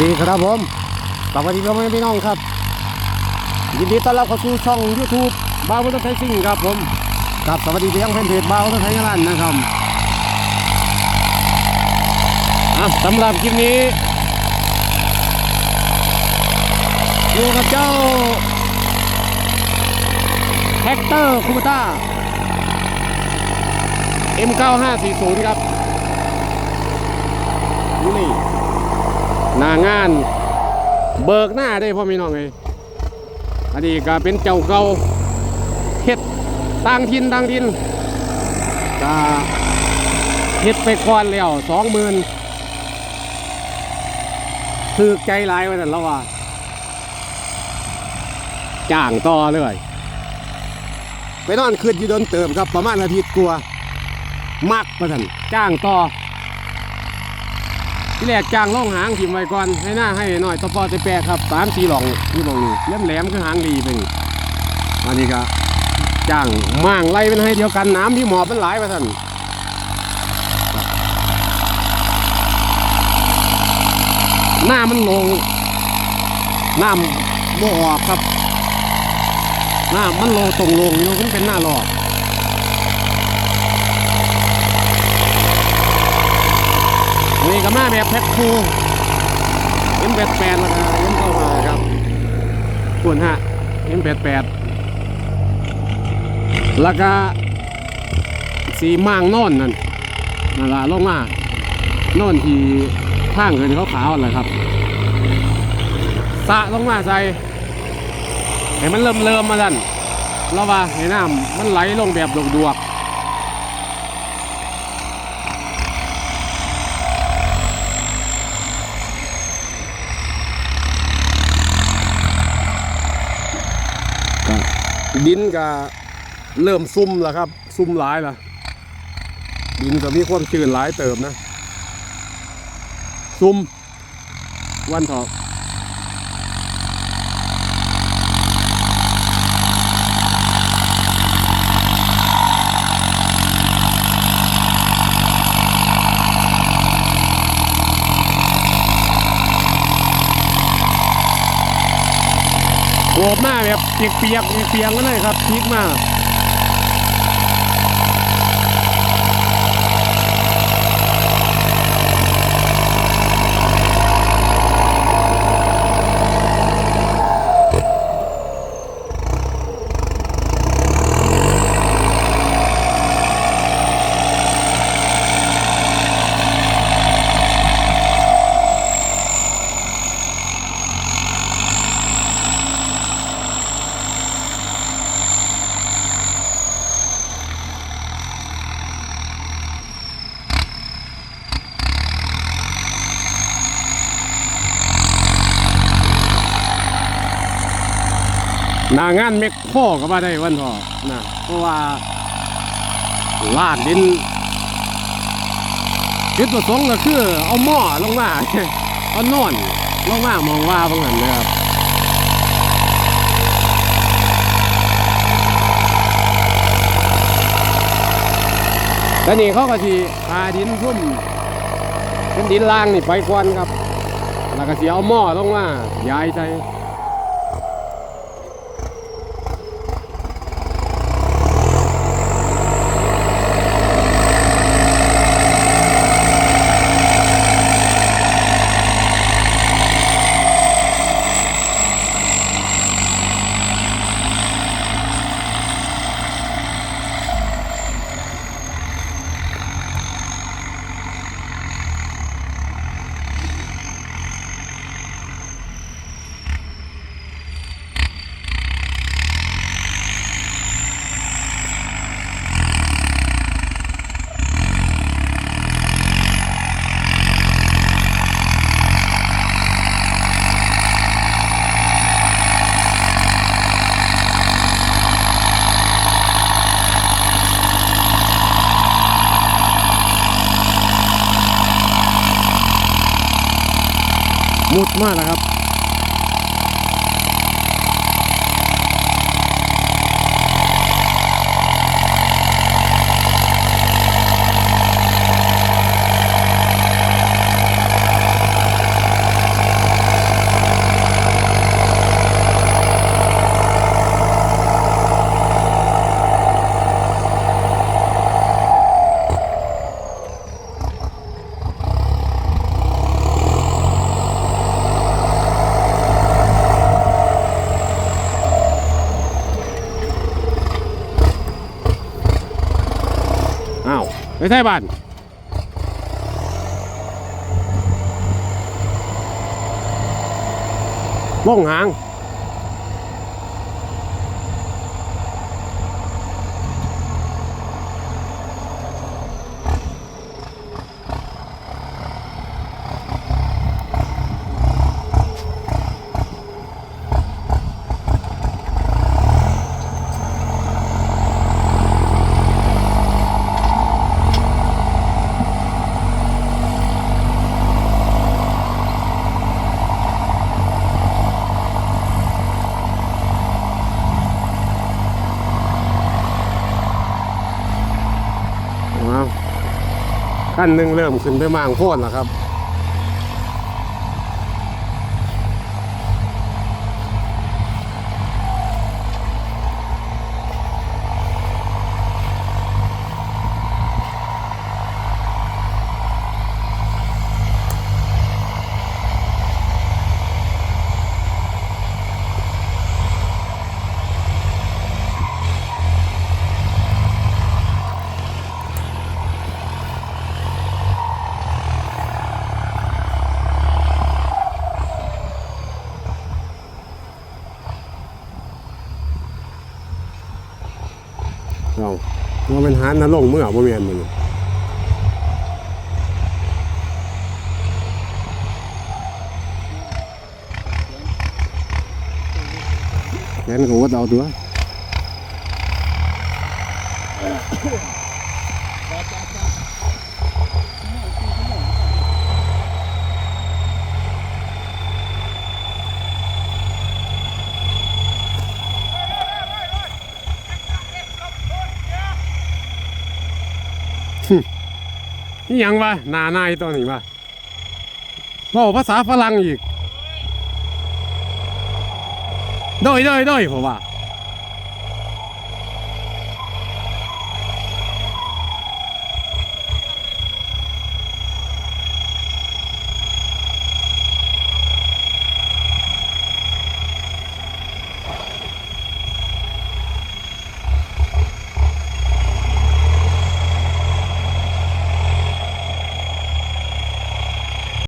ดีครับผมสวัสดีพ่อแม่พี่น้องครับ ยินดีต้อนรับเข้าสู่ช่อง YouTube บ้าวรถไทยซิ่งครับผมกับสวัสดีเพียงแฟนเพจบ้าวรถไทยร้านนะครับสำหรับคลิปนี้อยู่กับเจ้าแท็กเตอร์คูปต้า M9540 ครับนี่ หน้างาน เบิกหน้าได้พ่อพี่น้องเลยอันนี้ก็เป็นเจ้าเก่าเฮ็ดต่างทินต่างทินก็เฮ็ดไปก่อนแล้วสองหมื่นถือใจร้ายไว้แต่ล้วว่าจ้างต่อเลยไปนอนคืนอยู่โดนเติมครับประมาณอาทิตย์กลัวมักประทันจ้างต่อ ที่แรกจ้างล่องหางทิมไว้ก่อนให้หน้าให้หน่อยตะปอตะแปะครับสามสี่หลองที่หลองนี่แหลมแหลมคือหางดีไปนี่อันนี้ก็จ้างม่างไล่เป็นให้เดียวกันน้ำที่หมอบมันหลายไปท่านหน้ามันลงน้ำบ่ออกครับหน้ามันลงตรงลงอยู่มันเป็นหน้าหลอด นี่ก็มาแบบแพ็คคู่เอ็มแปดแปดแล้วก็เอ็มเข้ามาครับส่วนฮะเอ็มแปดแปดแล้วก็สีม่างนอนนั่นนั่นละลงมานอนที่ข้างเหินขาวอะไรครับสะลงมาใส่ให้มันเริ่มเริ่มๆมาดันแล้วว่าให้น้ำมันไหลลงแบบดวกๆ ดินก็เริ่มซุ่มแล้วครับ ซุ่มหลายละดินก็มีความชื้นหลายเติมนะ ซุ่มวันเถอง แบบเปียกๆเปียกๆก็เลยครับพลิกมา หนางานเมกโคก็มาได้วันเถอนะเพราะว่าลาดดินจุดประสงค์ก็คือเอาหม้อลงมาเอานอนลงมามองว่าบางหันนะครับแล้วนี่เขาก็สิพาดินพุ่มเป็นดินล่างนี่ไปควันครับ แล้วก็สิเอาหม้อลงมาย้ายใจ มุดมากนะครับ เไป ใช่บ้านม่องหาง ว้าว ขั้นหนึ่งเริ่มขึ้นไปมางโค่นแล้วครับ เรา เราเป็นหานนลงเมื่อบ่แม่นมันแกนก็วัดเอาตัว นี่ยังวะนานายตัวนี้วะเว้าภาษาฝรั่งอีกโดยโดยโดยผมว่า